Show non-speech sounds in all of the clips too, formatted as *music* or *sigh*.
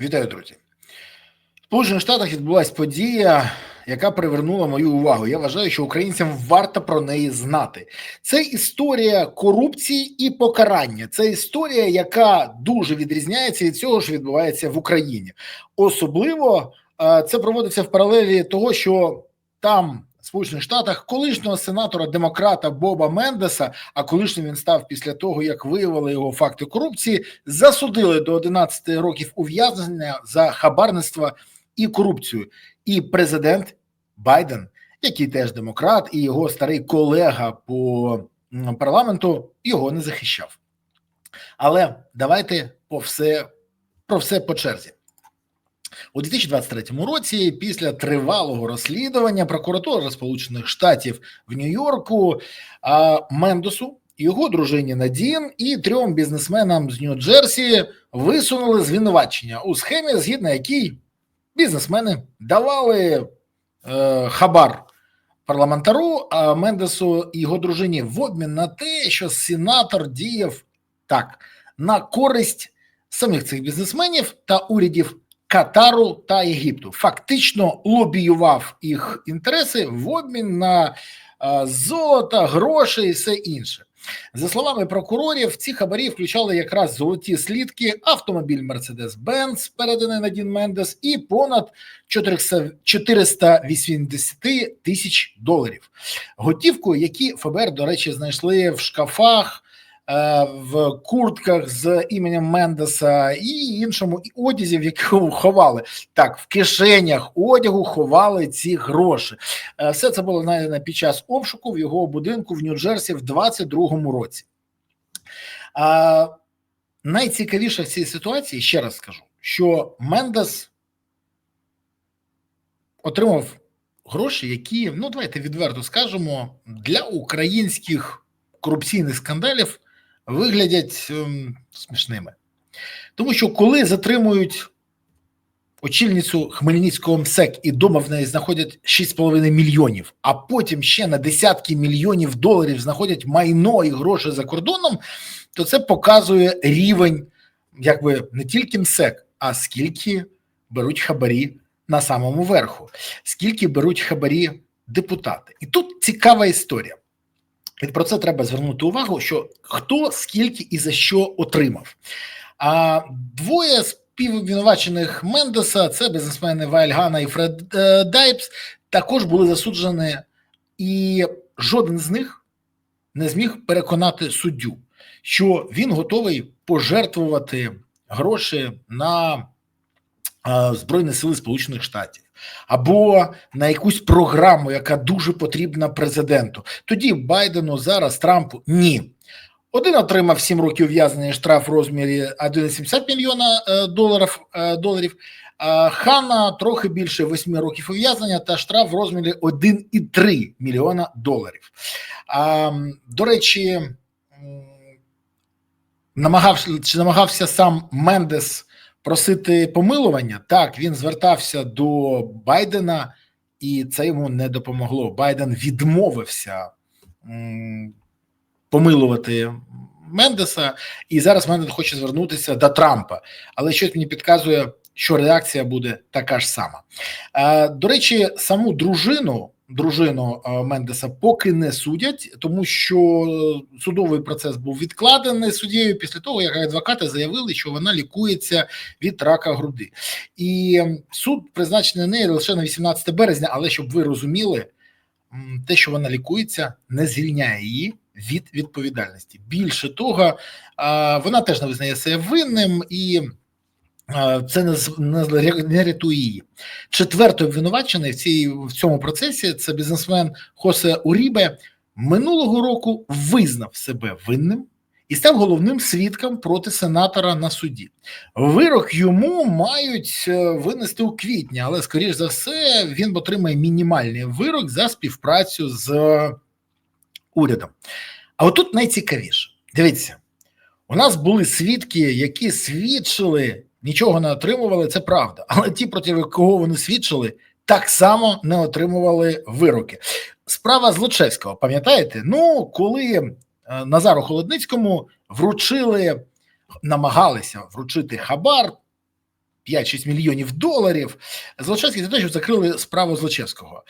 Вітаю, друзі. В Сполучених Штатах відбулася подія, яка привернула мою увагу. Я вважаю, що українцям варто про неї знати. Це історія корупції і покарання. Це історія, яка дуже відрізняється від цього, що відбувається в Україні. Особливо е, це проводиться в паралелі того, що там. Сполучених Штатах колишнього сенатора демократа Боба Мендеса, а колишнім він став після того, як виявили його факти корупції, засудили до 11 років ув'язнення за хабарництво і корупцію. І президент Байден, який теж демократ, і його старий колега по парламенту його не захищав. Але давайте по все про все по черзі. У 2023 році, після тривалого розслідування прокуратура Сполучених Штатів в Нью-Йорку Мендосу, його дружині Надін і трьом бізнесменам з Нью-Джерсі висунули звинувачення у схемі, згідно якій бізнесмени давали е, хабар парламентару а Мендесу і його дружині в обмін на те, що сенатор діяв так на користь самих цих бізнесменів та урядів Катару та Єгипту. Фактично лобіював їх інтереси в обмін на е, золото, гроші і все інше. За словами прокурорів, ці хабарі включали якраз золоті слідки, автомобіль Mercedes-Benz, переданий на Дін Мендес, і понад 400 480 тисяч доларів. Готівку, які ФБР, до речі, знайшли в шкафах, в куртках з іменем Мендеса і іншому одязі, в якому ховали так, в кишенях одягу ховали ці гроші. Е, Все це було знайдено під час обшуку в його будинку в Нью-Джерсі в 22-му році. А, найцікавіше в цій ситуації, ще раз скажу, що Мендес отримав гроші, які, ну давайте відверто скажемо, для українських корупційних скандалів виглядять ем, смішними. Тому що коли затримують очільницю Хмельницького МСЕК і дома в неї знаходять 6,5 мільйонів, а потім ще на десятки мільйонів доларів знаходять майно і гроші за кордоном, то це показує рівень, якби не тільки МСЕК, а скільки беруть хабарі на самому верху, скільки беруть хабарі депутати. І тут цікава історія. І про це треба звернути увагу, що хто скільки і за що отримав. А двоє співвинувачених Мендеса, це бізнесмени Вайль Гана і Фред е, Дайпс, також були засуджені, і жоден з них не зміг переконати суддю, що він готовий пожертвувати гроші на Збройні Сили Сполучених Штатів. Або на якусь програму, яка дуже потрібна президенту. Тоді Байдену зараз Трампу ні. Один отримав 7 років ув'язнення штраф в розмірі 1,70 мільйона е, доларів, е, доларів. Хана трохи більше 8 років ув'язнення та штраф в розмірі 1,3 мільйона доларів. До речі, намагався, намагався сам Мендес просити помилування. Так, він звертався до Байдена, і це йому не допомогло. Байден відмовився помилувати Мендеса, і зараз Мендес хоче звернутися до Трампа. Але щось мені підказує, що реакція буде така ж сама. Е, До речі, саму дружину. Дружину е, Мендеса поки не судять, тому що судовий процес був відкладений суддєю після того, як адвокати заявили, що вона лікується від рака груди, і суд призначений неї лише на 18 березня. Але щоб ви розуміли, те, що вона лікується, не звільняє її від відповідальності. Більше того, е, вона теж не визнає себе винним і. Це не, не, рятує її. Четвертий обвинувачений в, цій, в цьому процесі це бізнесмен Хосе Урібе. Минулого року визнав себе винним і став головним свідком проти сенатора на суді. Вирок йому мають е, винести у квітні, але скоріш за все він отримає мінімальний вирок за співпрацю з е, урядом. А отут найцікавіше. Дивіться, у нас були свідки, які свідчили, нічого не отримували, це правда. *laughs* Але ті, проти кого вони свідчили, так само не отримували вироки. Справа Злочевського, пам'ятаєте? Ну, коли е, Назару Холодницькому вручили, намагалися вручити хабар 5-6 мільйонів доларів. Злочевський за те, що закрили справу Злочевського.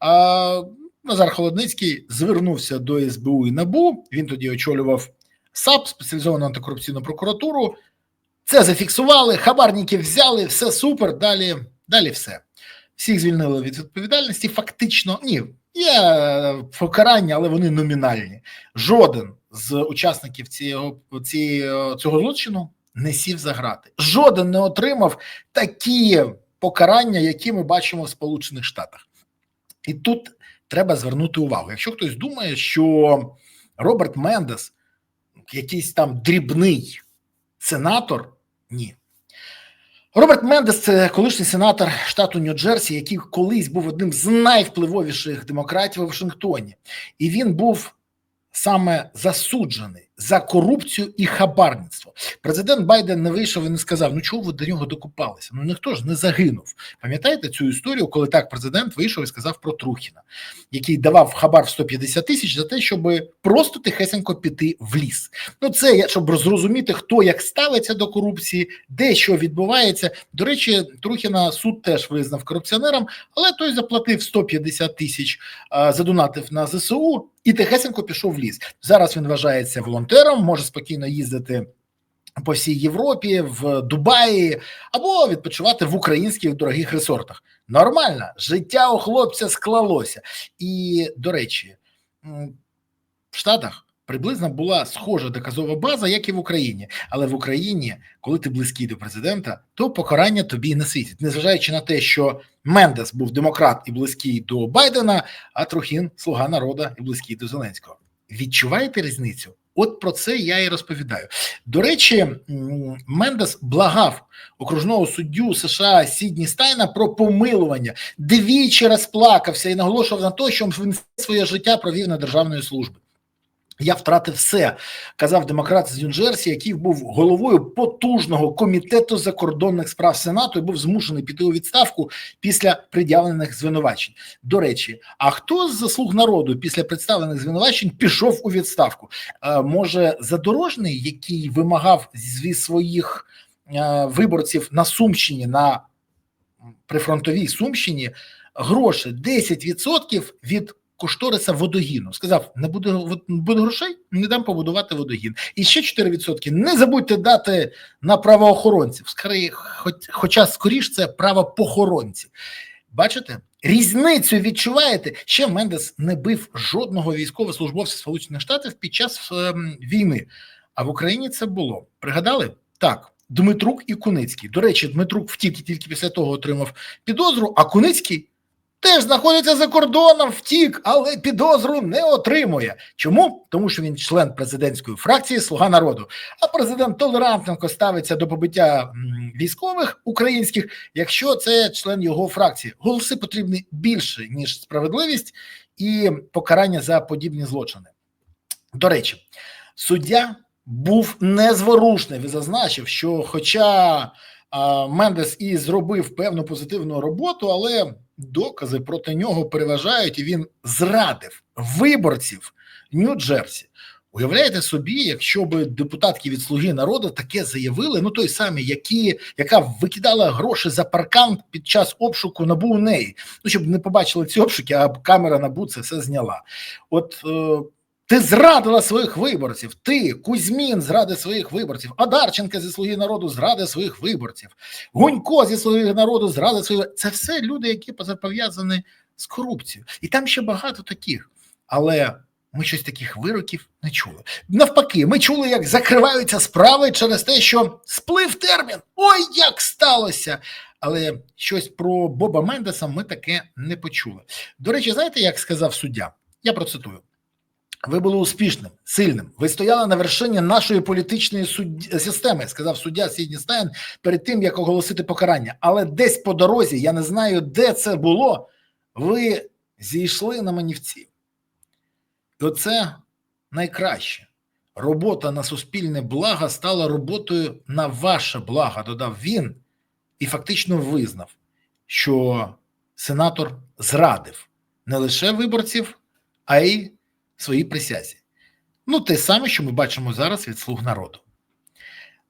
А Назар Холодницький звернувся до СБУ і НАБУ. Він тоді очолював САП, спеціалізовану антикорупційну прокуратуру. Це зафіксували, хабарників взяли, все супер. Далі, далі все. Всіх звільнили від відповідальності. Фактично, ні, є покарання, але вони номінальні. Жоден з учасників цього, цього злочину не сів за грати. Жоден не отримав такі покарання, які ми бачимо в Сполучених Штатах. І тут треба звернути увагу. Якщо хтось думає, що Роберт Мендес, якийсь там дрібний сенатор, ні. Роберт Мендес це колишній сенатор штату Нью-Джерсі, який колись був одним з найвпливовіших демократів у Вашингтоні, і він був саме засуджений за корупцію і хабарництво. Президент Байден не вийшов і не сказав: ну чого ви до нього докупалися? Ну ніхто ж не загинув. Пам'ятаєте цю історію, коли так президент вийшов і сказав про Трухіна, який давав хабар в 150 тисяч за те, щоб просто тихесенько піти в ліс. Ну це щоб зрозуміти, хто як ставиться до корупції, де що відбувається. До речі, Трухіна суд теж визнав корупціонером, але той заплатив 150 тисяч, задонатив на ЗСУ і тихесенько пішов в ліс. Зараз він вважається волонтером, може спокійно їздити. По всій Європі, в Дубаї або відпочивати в українських дорогих ресортах. Нормально, життя у хлопця склалося. І, до речі, в Штатах приблизно була схожа доказова база, як і в Україні. Але в Україні, коли ти близький до президента, то покарання тобі не світить, незважаючи на те, що Мендес був демократ і близький до Байдена, а Трухін слуга народу і близький до Зеленського. Відчуваєте різницю? От про це я і розповідаю. До речі, Мендес благав окружного суддю США Сідні Стайна про помилування, двічі розплакався і наголошував на те, що він своє життя провів на державної служби. Я втратив все, казав демократ з Нью-Джерсі, який був головою потужного комітету закордонних справ Сенату і був змушений піти у відставку після пред'явлених звинувачень. До речі, а хто з заслуг народу після представлених звинувачень пішов у відставку? А, може, задорожний, який вимагав зі своїх а, виборців на Сумщині на прифронтовій Сумщині гроші 10% від кошториса водогіну. Сказав: не буде буде грошей, не дам побудувати водогін. І ще 4% не забудьте дати на правоохоронців. Скоріше, хоч, хоча скоріш це правопохоронці. Бачите? Різницю відчуваєте? Ще Мендес не бив жодного військовослужбовця Сполучених Штатів під час е, війни. А в Україні це було. Пригадали? Так. Дмитрук і Куницький. До речі, Дмитрук втік і тільки після того отримав підозру, а Куницький Теж знаходиться за кордоном, втік, але підозру не отримує. Чому? Тому що він член президентської фракції Слуга народу. А президент толерантненько ставиться до побиття військових українських, якщо це член його фракції. Голоси потрібні більше ніж справедливість і покарання за подібні злочини. До речі, суддя був незворушний. Ви зазначив, що, хоча а, Мендес і зробив певну позитивну роботу, але докази проти нього переважають, і він зрадив виборців Нью-Джерсі. Уявляєте собі, якщо б депутатки від слуги народу таке заявили, ну той самий, які яка викидала гроші за паркан під час обшуку набу у неї, ну щоб не побачили ці обшуки, а камера набу це все зняла. От е, ти зрадила своїх виборців. Ти, Кузьмін, зрадив своїх виборців. Адарченка зі слуги народу зрадив своїх виборців. Гунько зі слуги народу зрадив своїх Це все люди, які пов'язані з корупцією. І там ще багато таких. Але ми щось таких вироків не чули. Навпаки, ми чули, як закриваються справи через те, що сплив термін. Ой, як сталося! Але щось про Боба Мендеса ми таке не почули. До речі, знаєте, як сказав суддя? Я процитую. Ви були успішним, сильним. Ви стояли на вершині нашої політичної судді... системи, сказав суддя Сідні Стайн перед тим, як оголосити покарання. Але десь по дорозі, я не знаю, де це було. Ви зійшли на манівці. І оце найкраще. Робота на суспільне благо стала роботою на ваше благо, додав він і фактично визнав, що сенатор зрадив не лише виборців, а й своїй присязі. Ну, те саме, що ми бачимо зараз від слуг народу.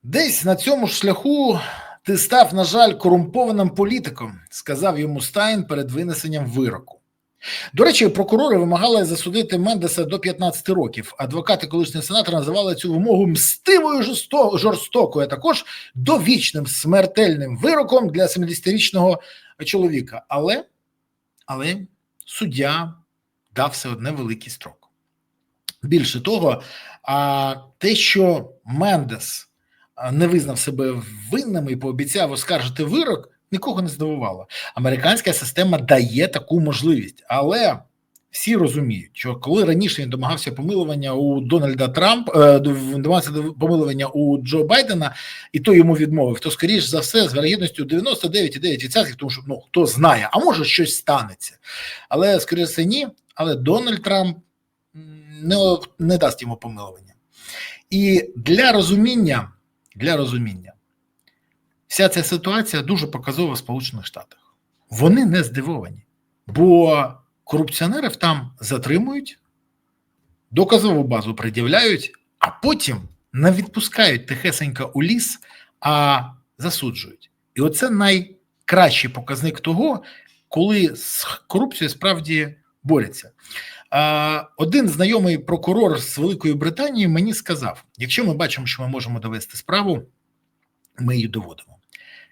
Десь на цьому шляху Ти став, на жаль, корумпованим політиком, сказав йому Стайн перед винесенням вироку. До речі, прокурори вимагали засудити Мендеса до 15 років. Адвокати колишнього сенатора називали цю вимогу мстивою жорстокою, а також довічним смертельним вироком для 70-річного чоловіка. Але, Але суддя дав все одне великий строк. Більше того, а те, що Мендес не визнав себе винним і пообіцяв оскаржити вирок, нікого не здивувало. Американська система дає таку можливість, але всі розуміють, що коли раніше він домагався помилування у Дональда Трампа, е, домагався помилування у Джо Байдена, і той йому відмовив, то скоріш за все з вірогідністю 99,9%, тому що ну хто знає, а може щось станеться, але скоріше ні. Але Дональд Трамп не, не дасть йому помилування. І для розуміння, для розуміння, вся ця ситуація дуже показова в Сполучених Штатах. Вони не здивовані, бо корупціонерів там затримують, доказову базу пред'являють, а потім не відпускають тихесенько у ліс, а засуджують. І оце найкращий показник того, коли з корупцією справді борються. Один знайомий прокурор з Великої Британії мені сказав: якщо ми бачимо, що ми можемо довести справу, ми її доводимо.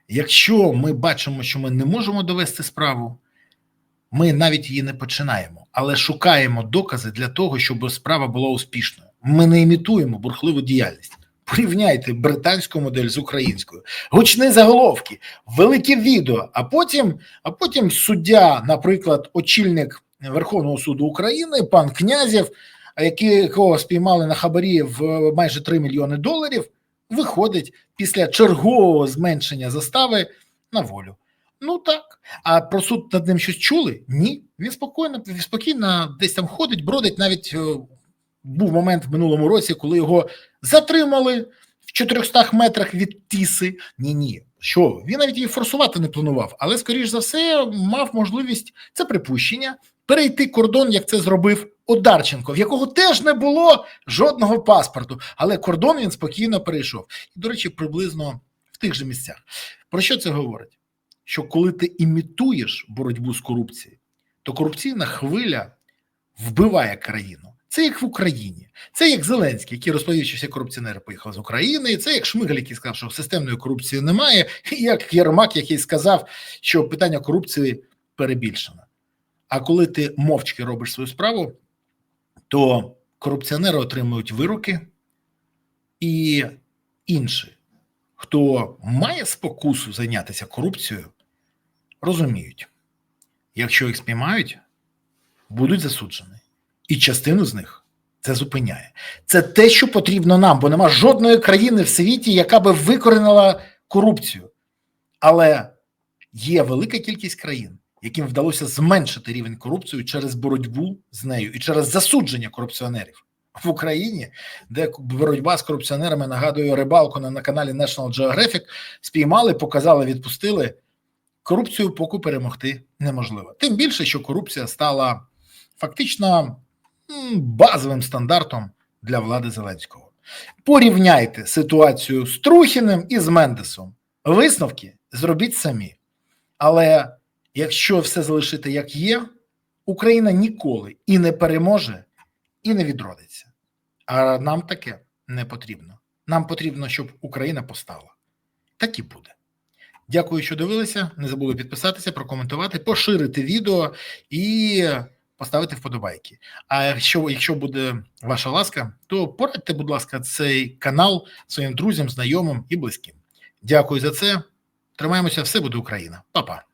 Якщо ми бачимо, що ми не можемо довести справу, ми навіть її не починаємо, але шукаємо докази для того, щоб справа була успішною. Ми не імітуємо бурхливу діяльність. Порівняйте британську модель з українською, гучні заголовки, велике відео. А потім, а потім суддя, наприклад, очільник Верховного суду України, пан Князєв, якого спіймали на хабарі в майже 3 мільйони доларів, виходить після чергового зменшення застави на волю. Ну так. А про суд над ним щось чули? Ні. Він спокійно, спокійно десь там ходить, бродить. Навіть е, був момент в минулому році, коли його затримали в 400 метрах від Тіси. Ні, ні. Що він навіть її форсувати не планував, але скоріш за все мав можливість це припущення перейти кордон, як це зробив Одарченко, в якого теж не було жодного паспорту, але кордон він спокійно перейшов. І, до речі, приблизно в тих же місцях. Про що це говорить? Що коли ти імітуєш боротьбу з корупцією, то корупційна хвиля вбиває країну. Це як в Україні, це як Зеленський, який розповів, що всі корупціонери поїхали з України. Це як Шмигаль, який сказав, що системної корупції немає, і як Єрмак, який сказав, що питання корупції перебільшено. А коли ти мовчки робиш свою справу, то корупціонери отримують вироки, і інші, хто має спокусу зайнятися корупцією, розуміють, якщо їх спіймають, будуть засуджені, і частину з них це зупиняє. Це те, що потрібно нам, бо нема жодної країни в світі, яка би викоренила корупцію. Але є велика кількість країн яким вдалося зменшити рівень корупції через боротьбу з нею і через засудження корупціонерів в Україні, де боротьба з корупціонерами нагадує рибалку на, на каналі National Geographic, спіймали, показали, відпустили. Корупцію поки перемогти неможливо. Тим більше, що корупція стала фактично базовим стандартом для влади Зеленського. Порівняйте ситуацію з Трухіним і з Мендесом. Висновки зробіть самі. Але якщо все залишити як є, Україна ніколи і не переможе, і не відродиться. А нам таке не потрібно. Нам потрібно, щоб Україна постала. Так і буде. Дякую, що дивилися. Не забули підписатися, прокоментувати, поширити відео і поставити вподобайки. А якщо якщо буде ваша ласка, то порадьте, будь ласка, цей канал своїм друзям, знайомим і близьким. Дякую за це. Тримаємося, все буде Україна, Па-па.